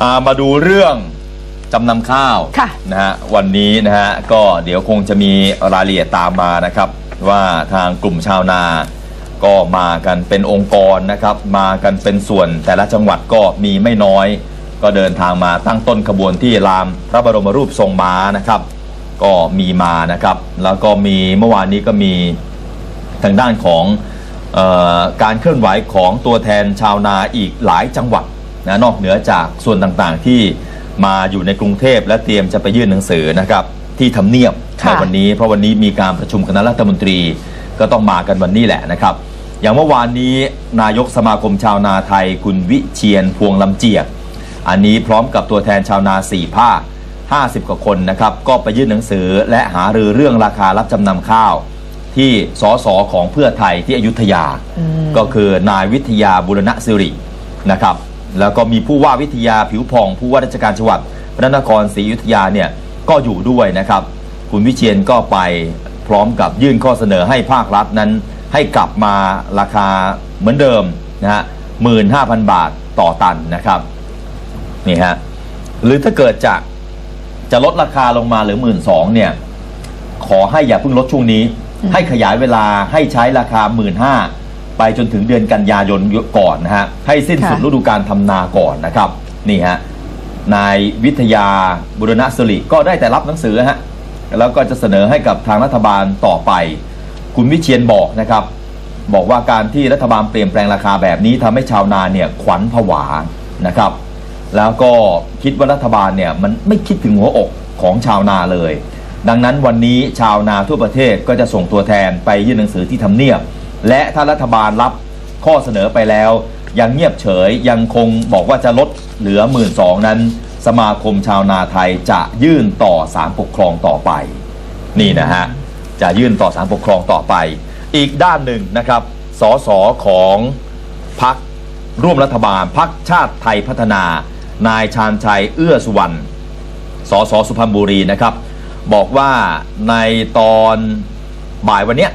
อ่ามาดูเรื่องจำนำข้าวค่ะนะฮะวันนี้นะฮะก็เดี๋ยวคงจะมีรายละเอียดตามมานะครับ ว่าทางกลุ่มชาวนาก็มากันเป็นองค์กรนะครับ มากันเป็นส่วนแต่ละจังหวัดก็มีไม่น้อย ก็เดินทางมาตั้งต้นขบวนที่ลานพระบรมรูปทรงม้านะครับ ก็มีมานะครับ แล้วก็มีเมื่อวานนี้ก็มีทางด้านของเออการเคลื่อนไหวของตัวแทนชาวนาอีกหลายจังหวัด นะนอกเหนือจากส่วนต่างๆที่มาอยู่ในกรุงเทพและเตรียมจะไปยื่นหนังสือนะครับที่ทำเนียบในค่ะ วันนี้ เพราะวันนี้มีการประชุมคณะรัฐมนตรีก็ต้องมากันวันนี้แหละนะครับ อย่างเมื่อวานนี้นายกสมาคมชาวนาไทย คุณวิเชียนพวงลำเจียก อันนี้พร้อมกับตัวแทนชาวนาสี่ภาค 50 กว่าคนนะครับ ก็ไปยื่นหนังสือและหารือเรื่องราคารับจำนำข้าว ที่สสของเพื่อไทยที่อยุธยา ก็คือนายวิทยาบุรณสิรินะครับ แล้วก็มีผู้ว่าวิทยาผิวผ่อง ผู้ว่าราชการจังหวัดพระนครศรีอยุธยาเนี่ยก็อยู่ด้วยนะครับ คุณวิเชียนก็ไปพร้อมกับยื่นข้อเสนอให้ภาครัฐนั้น ให้กลับมาราคาเหมือนเดิมนะฮะหมื่นห้าพันบาทต่อตันนะครับนี่ฮะหรือถ้าเกิดจะจะลดราคาลงมาเหรือหมื่นสองเนี่ยขอให้อย่าเพิ่งลดช่วงนี้ ให้ขยายเวลาให้ใช้ราคาหมื่นห้า ไปจนถึงเดือนกันยายนก่อนนะฮะให้สิ้นสุดค่ะฤดูการทำนาก่อนนะครับนี่ฮะนายวิทยาบุรณสิริก็ได้แต่รับหนังสือฮะแล้วก็จะเสนอให้กับทางรัฐบาลต่อไป คุณวิเชียนบอกนะครับ บอกว่าการที่รัฐบาลเปลี่ยนแปลงราคาแบบนี้ทำให้ชาวนาเนี่ยขวัญผวานะครับ แล้วก็คิดว่ารัฐบาลเนี่ยมันไม่คิดถึงหัวอกของชาวนาเลย ดังนั้นวันนี้ชาวนาทั่วประเทศก็จะส่งตัวแทนไปยื่นหนังสือที่ทำเนียบ และถ้ารัฐบาลรับข้อเสนอไปแล้ว ยังเงียบเฉยยังคงบอกว่าจะลดเหลือหมื่นสองนั้น สมาคมชาวนาไทยจะยื่นต่อศาลปกครองต่อไป นี่นะฮะ จะยื่นต่อศาลปกครองต่อไป อีกด้านหนึ่งนะครับสสของพักร่วมรัฐบาลพักชาติไทยพัฒนา นายชาญชัยเอื้อสุวรรณสสสุพรรณบุรีนะครับ บอกว่าในตอนบ่ายวันเนี้ย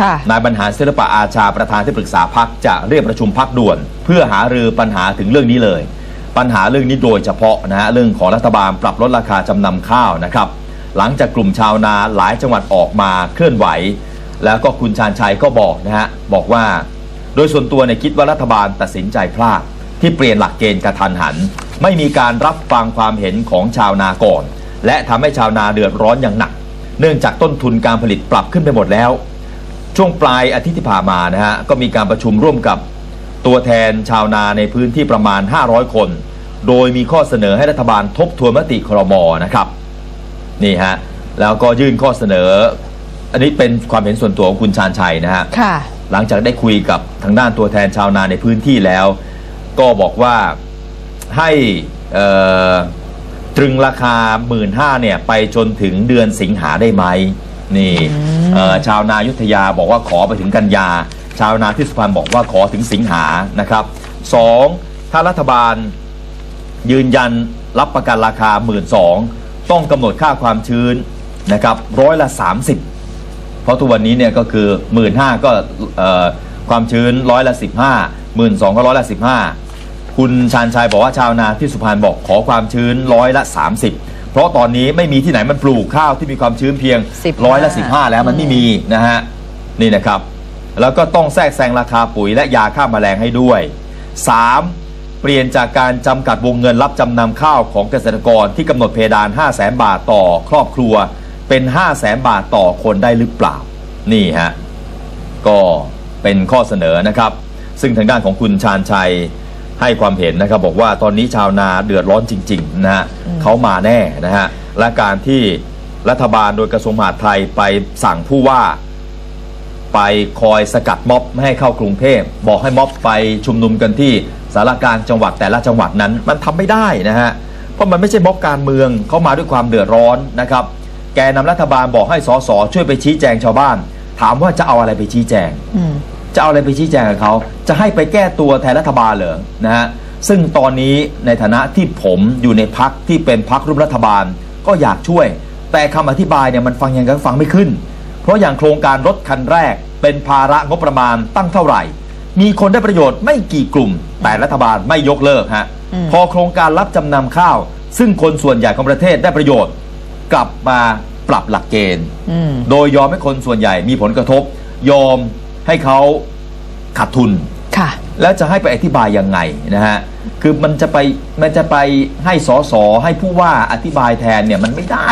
ค่ะนายบรรหารศิลปะอาชาประธานที่ปรึกษาพักจะเรียกประชุมพักด่วน เพื่อหารือปัญหาถึงเรื่องนี้เลย ปัญหาเรื่องนี้โดยเฉพาะนะฮะเรื่องของรัฐบาลปรับลดราคาจำนำข้าวนะครับ หลังจากกลุ่มชาวนาหลายจังหวัดออกมาเคลื่อนไหว แล้วก็คุณชาญชัยก็บอกนะฮะบอกว่า โดยส่วนตัวเนี่ยคิดว่ารัฐบาลตัดสินใจพลาดที่เปลี่ยนหลักเกณฑ์กระทันหัน ไม่มีการรับฟังความเห็นของชาวนาก่อน และทำให้ชาวนาเดือดร้อนอย่างหนัก เนื่องจากต้นทุนการผลิตปรับขึ้นไปหมดแล้ว ช่วงปลายอาทิตย์ที่ผ่านมานะฮะก็มีการประชุมร่วมกับตัวแทนชาวนาในพื้นที่ประมาณ 500 คน โดยมีข้อเสนอให้รัฐบาลทบทวนมติครมนะครับนี่ฮะแล้วก็ยื่นข้อเสนอ อันนี้เป็นความเห็นส่วนตัวของคุณชาญชัยนะฮะค่ะหลังจากได้คุยกับทางด้านตัวแทนชาวนาในพื้นที่แล้ว ก็บอกว่าให้เอ่อตรึงราคา 1 5ื่นเนี่ยไปจนถึงเดือนสิงหาได้ไหม นี่เอ่อชาวนายุทธยาบอกว่าขอไปถึงกันยา ชาวนาที่สุพรรณบอกว่าขอถึงสิงหานะครับสองถ้ารัฐบาลยืนยันรับประกันราคา 1 2ื่นต้องกำหนดค่าความชื้นนะครับร้อยละ 30 เพราะทุกวันนี้เนี่ยก็คือ 1 5ื่นก็เอ่อความชื้นร้อยละ 15 1 2ื่นก็ร้อยละ 15 คุณชาญชัยบอกว่าชาวนาที่สุพรรณบอกขอความชื้นร้อยละ 30 เพราะตอนนี้ไม่มีที่ไหนมันปลูกข้าวที่มีความชื้นเพียง15 ร้อยละ15 แล้วมันไม่มีนะฮะนี่นะครับ แล้วก็ต้องแทรกแซงราคาปุ๋ยและยาฆ่าแมลงให้ด้วย 3. เปลี่ยนจากการจำกัดวงเงินรับจำนำข้าวของเกษตรกรที่กำหนดเพดาน 5 0 0แสนบาทต่อครอบครัว เป็น 5 0 0แสนบาทต่อคนได้หรือเปล่า นี่ฮะก็เป็นข้อเสนอนะครับ ซึ่งทางด้านของคุณชาญชัย ให้ความเห็นนะครับบอกว่าตอนนี้ชาวนาเดือดร้อนจริงๆนะฮะเขามาแน่นะฮะและการที่รัฐบาลโดยกระทรวงมหาดไทยไปสั่งผู้ว่า ไปคอยสกัดม็อบไม่ให้เข้ากรุงเทพบอกให้ม็อบไปชุมนุมกันที่สารกลางจังหวัดแต่ละจังหวัดนั้นมันทำไม่ได้นะฮะเพราะมันไม่ใช่ม็อบการเมืองเข้ามาด้วยความเดือดร้อนนะครับ แกนนำรัฐบาลบอกให้สสช่วยไปชี้แจงชาวบ้าน ถามว่าจะเอาอะไรไปชี้แจงอืม จะเอาอะไรไปชี้แจงกับเขา จะให้ไปแก้ตัวแทนรัฐบาลเหรอนะฮะซึ่งตอนนี้ในฐานะที่ผมอยู่ในพักที่เป็นพักร่วมรัฐบาลก็อยากช่วย แต่คำอธิบายเนี่ยมันฟังยังไงก็ฟังไม่ขึ้น เพราะอย่างโครงการรถคันแรก เป็นภาระงบประมาณตั้งเท่าไหร่ มีคนได้ประโยชน์ไม่กี่กลุ่ม แต่รัฐบาลไม่ยกเลิกฮะอืมพอโครงการรับจำนำข้าว ซึ่งคนส่วนใหญ่ของประเทศได้ประโยชน์ กลับมาปรับหลักเกณฑ์อืมโดยยอมให้คนส่วนใหญ่มีผลกระทบ ยอม ให้เขาขาดทุน ค่ะ แล้วจะให้ไปอธิบายยังไงนะฮะคือมันจะไปมันจะไปให้สอสอให้ผู้ว่าอธิบายแทนเนี่ยมันไม่ได้